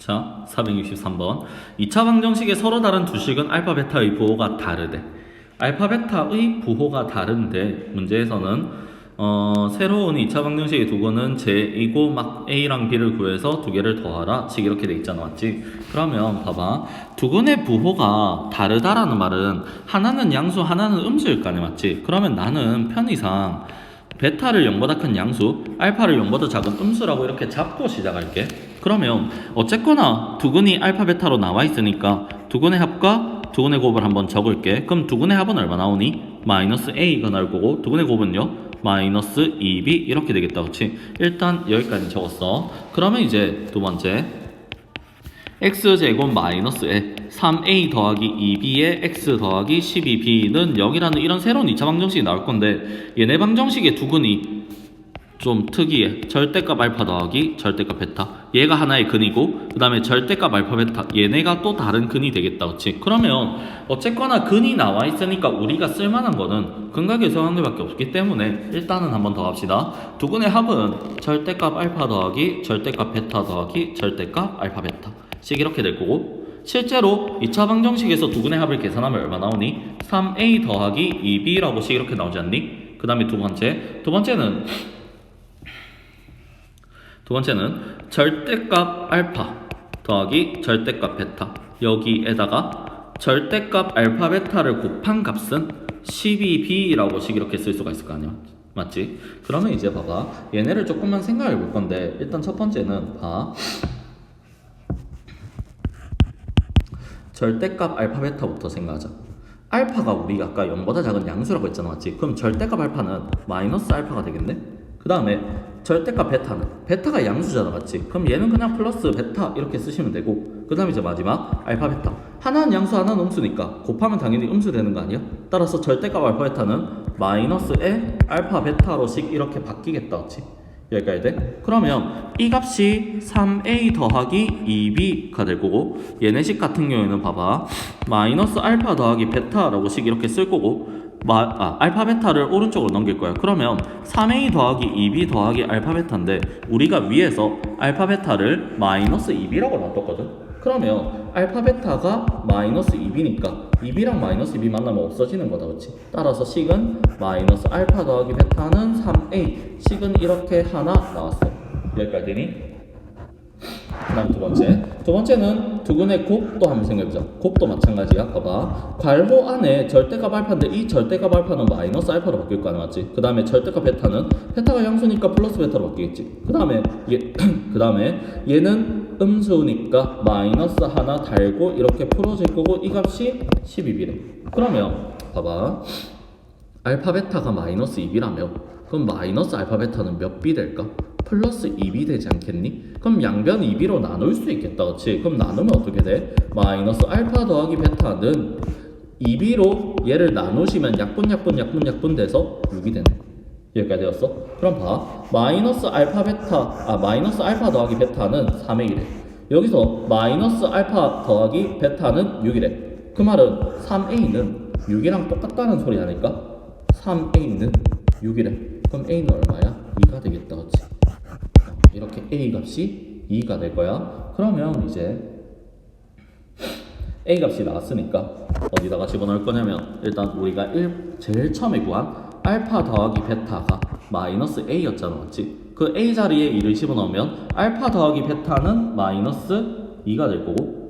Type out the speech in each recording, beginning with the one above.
자, 463번. 2차 방정식의 서로 다른 두 식은 알파 베타의 부호가 다르대. 알파 베타의 부호가 다른데 문제에서는 어, 새로운 2차 방정식의 두고는 제이고 막 a랑 b를 구해서 두 개를 더하라. 식 이렇게 돼 있잖아, 맞지? 그러면 봐봐. 두 근의 부호가 다르다라는 말은 하나는 양수, 하나는 음수일 거 아니야, 맞지? 그러면 나는 편의상 베타를 0보다 큰 양수, 알파를 0보다 작은 음수라고 이렇게 잡고 시작할게. 그러면 어쨌거나 두근이 알파 베타로 나와 있으니까 두근의 합과 두근의 곱을 한번 적을게. 그럼 두근의 합은 얼마 나오니? 마이너스 a가 나올 거고 두근의 곱은요? 마이너스 2b 이렇게 되겠다. 그렇지? 일단 여기까지 적었어. 그러면 이제 두 번째 x제곱 마이너스 에 3a 더하기 2b에 x 더하기 12b는 0이라는 이런 새로운 2차 방정식이 나올 건데 얘네 방정식의 두근이 좀 특이해. 절대값 알파 더하기 절대값 베타. 얘가 하나의 근이고 그 다음에 절대값 알파 베타. 얘네가 또 다른 근이 되겠다. 그치? 그러면 어쨌거나 근이 나와 있으니까 우리가 쓸만한 거는 근각에서 한 개밖에 없기 때문에 일단은 한번 더 합시다. 두 근의 합은 절대값 알파 더하기 절대값 베타 더하기 절대값 알파 베타. 식 이렇게 될 거고 실제로 2차 방정식에서 두 근의 합을 계산하면 얼마 나오니? 3a 더하기 2b라고 식 이렇게 나오지 않니? 그 다음에 두 번째 두 번째는 두 번째는 절대값 알파 더하기 절대값 베타 여기에다가 절대값 알파 베타를 곱한 값은 12b라고 식 이렇게 쓸 수가 있을 거 아니야 맞지? 그러면 이제 봐봐 얘네를 조금만 생각해 볼 건데 일단 첫 번째는 봐 절대값 알파 베타부터 생각하자 알파가 우리가 아까 0보다 작은 양수라고 했잖아 맞지? 그럼 절대값 알파는 마이너스 알파가 되겠네? 그 다음에 절대값 베타는 베타가 양수잖아 맞지? 그럼 얘는 그냥 플러스 베타 이렇게 쓰시면 되고 그 다음에 이제 마지막 알파 베타 하나는 양수 하나는 음수니까 곱하면 당연히 음수 되는 거 아니야? 따라서 절대값 알파 베타는 마이너스 에 알파 베타로씩 이렇게 바뀌겠다 맞지? 여기까지 돼? 그러면 이 값이 3a 더하기 2b가 될 거고 얘네식 같은 경우에는 봐봐 마이너스 알파 더하기 베타라고 식 이렇게 쓸 거고 마, 아, 알파 베타를 오른쪽으로 넘길 거야. 그러면 3a 더하기 2b 더하기 알파 베타인데 우리가 위에서 알파 베타를 마이너스 2b라고 놔뒀거든? 그러면 알파 베타가 마이너스 2b니까 2b랑 마이너스 2b 만나면 없어지는 거다 그렇지 따라서 식은 마이너스 알파 더하기 베타는 3a 식은 이렇게 하나 나왔어. 여기까지 되니? 그 다음 두 번째. 두 번째는 두근의 곱도 한번 생각해보자 곱도 마찬가지야. 봐봐. 괄호 안에 절대값 알파인데 이 절대값 알파는 마이너스 알파로 바뀔 거 아니야 맞지? 그 다음에 절대값 베타는 베타가 양수니까 플러스 베타로 바뀌겠지. 그 다음에 얘 그 다음에 얘는 음수니까 마이너스 하나 달고 이렇게 풀어질 거고 이 값이 12b래. 그러면 봐봐. 알파 베타가 마이너스 2b라며? 그럼 마이너스 알파 베타는 몇 b 될까? 플러스 2b 되지 않겠니? 그럼 양변 2b로 나눌 수 있겠다 그치? 그럼 나누면 어떻게 돼? 마이너스 알파 더하기 베타는 2b로 얘를 나누시면 약분 약분 약분 약분 돼서 6이 되네 여기까지 되었어? 그럼 봐 마이너스 알파 베타 아 마이너스 알파 더하기 베타는 3의 1에 여기서 마이너스 알파 더하기 베타는 6이래 그 말은 3a는 6이랑 똑같다는 소리 아닐까? 3a는 6이래 그럼 a는 얼마야? 2가 되겠다 그치? 이렇게 a 값이 2가 될 거야 그러면 이제 a 값이 나왔으니까 어디다가 집어넣을 거냐면 일단 우리가 1, 제일 처음에 구한 알파 더하기 베타가 마이너스 a였잖아 맞지? 그 a 자리에 2를 집어넣으면 알파 더하기 베타는 마이너스 2가 될 거고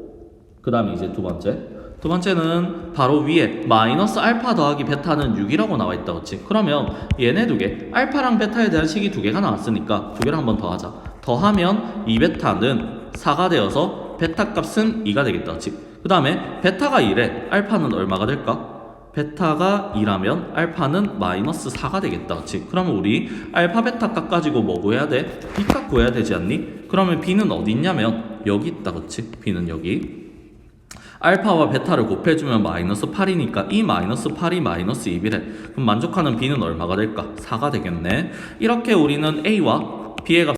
그 다음에 이제 두 번째 두 번째는 바로 위에 마이너스 알파 더하기 베타는 6이라고 나와 있다 그치? 그러면 얘네 두 개 알파랑 베타에 대한 식이 두 개가 나왔으니까 두 개를 한번 더 하자 더하면 이 베타는 4가 되어서 베타 값은 2가 되겠다? 그 다음에 베타가 2래 알파는 얼마가 될까? 베타가 2라면 알파는 마이너스 4가 되겠다 그치? 그러면 우리 알파 베타 값 가지고 뭐 구해야 돼? b 값 구해야 되지 않니? 그러면 b는 어디 있냐면 여기 있다 그치? b는 여기 알파와 베타를 곱해주면 마이너스 8이니까 이 마이너스 8이 마이너스 2이래 그럼 만족하는 b는 얼마가 될까? 4가 되겠네 이렇게 우리는 a와 b의 값